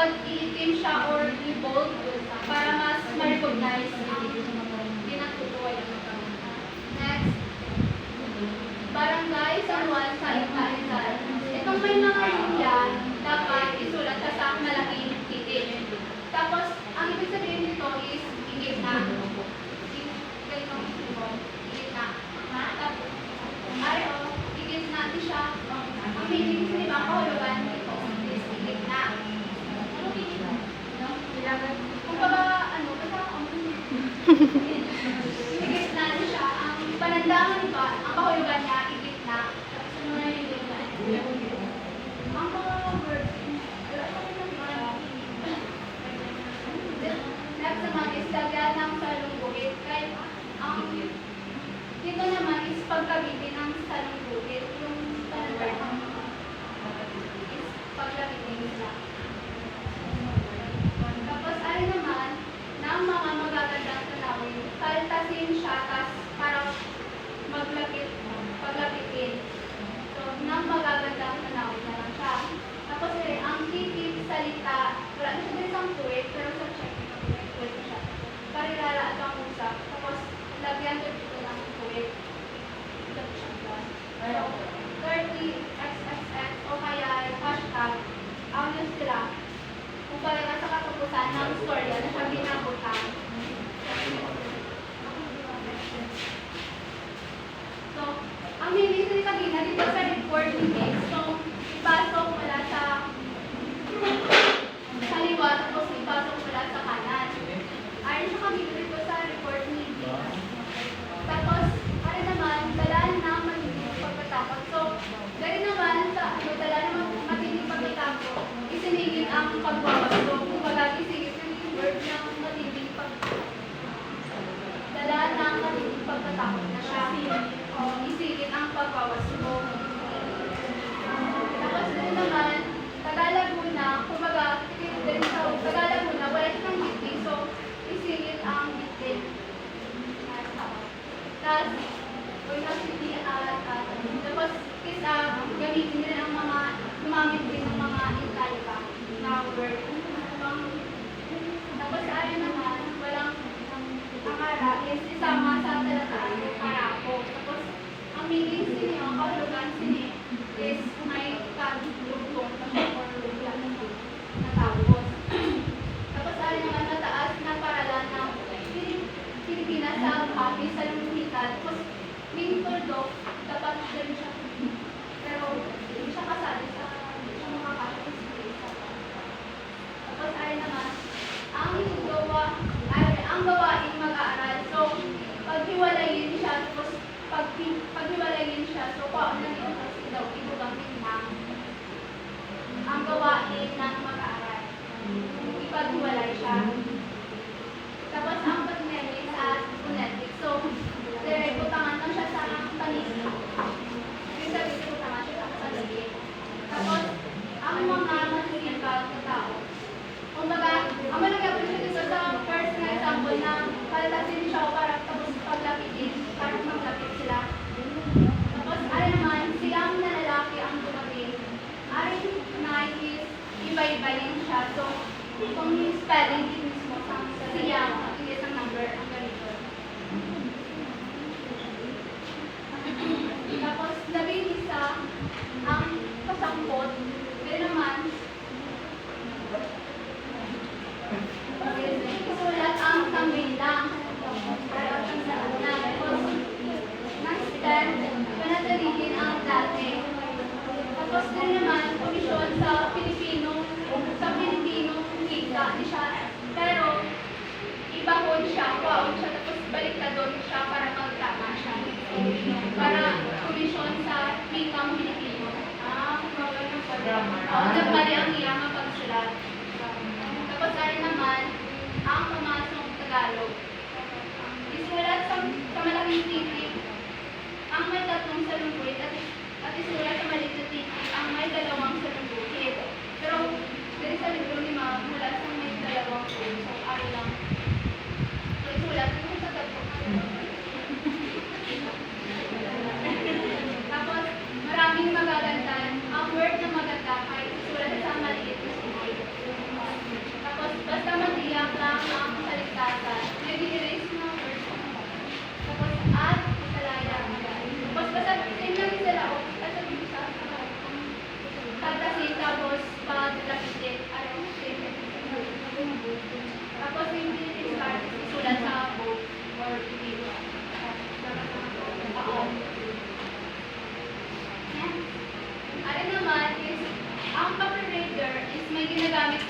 pag iitim siya or i-bold para mas ma-recognize ang pinatutuwa yung Next, barangay San Juan sa Itaizal. Itong may mga Tapos, pagkatapos hindi at tapos, kisa, ah, gamitin nila ang mga, gumamit din ng mga Italica na word. Tapos, ayaw naman, walang akala is isama sa talataan ng parako. Tapos, ang meaning sini, ang kahulugan sini is Hello. Lalasin siya o para tapos paglapitin, parang maglapit sila. Tapos ay naman, siyang na lalaki ang dumating. Ari na is iba-iba rin siya. So, kung spelling, Oo, oh, pare ang iyang kapag sila. Kapag tayo naman, ang pumasok Tagalog. Isulat sa, sa malaking titik, ang may tatlong salunggoy at, at isulat sa maliit na titik, ang may dalawang salunggoy.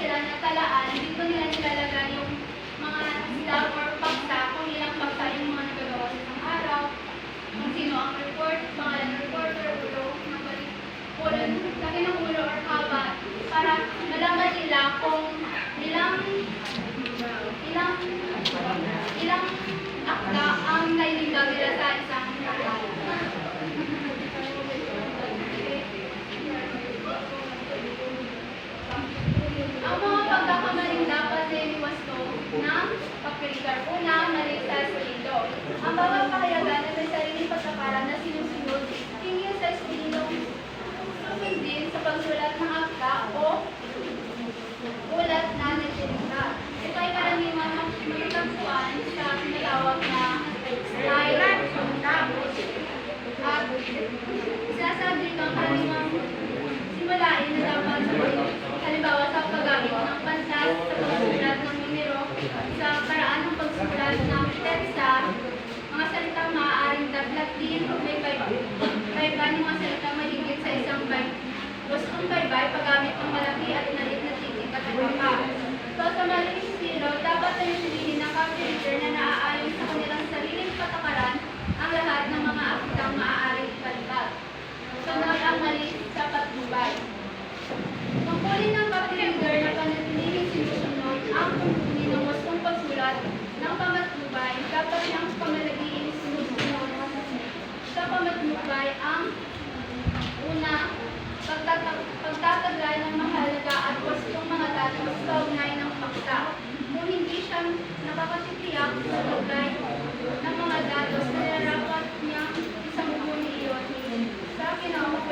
sila ng talaan may 5 5 ng mga salita maligid sa isang 5. Was ang 5 paggamit ng malaki at nalit na. So sa maling zero, dapat ay sabihin ng calculator na naaayon sa kanilang sariling patakaran ang lahat ng mga bata kung hindi siya nakakasitiyak sa lugay ng mga datos na narapat niya isang buong iyon. Sa akin, ako ko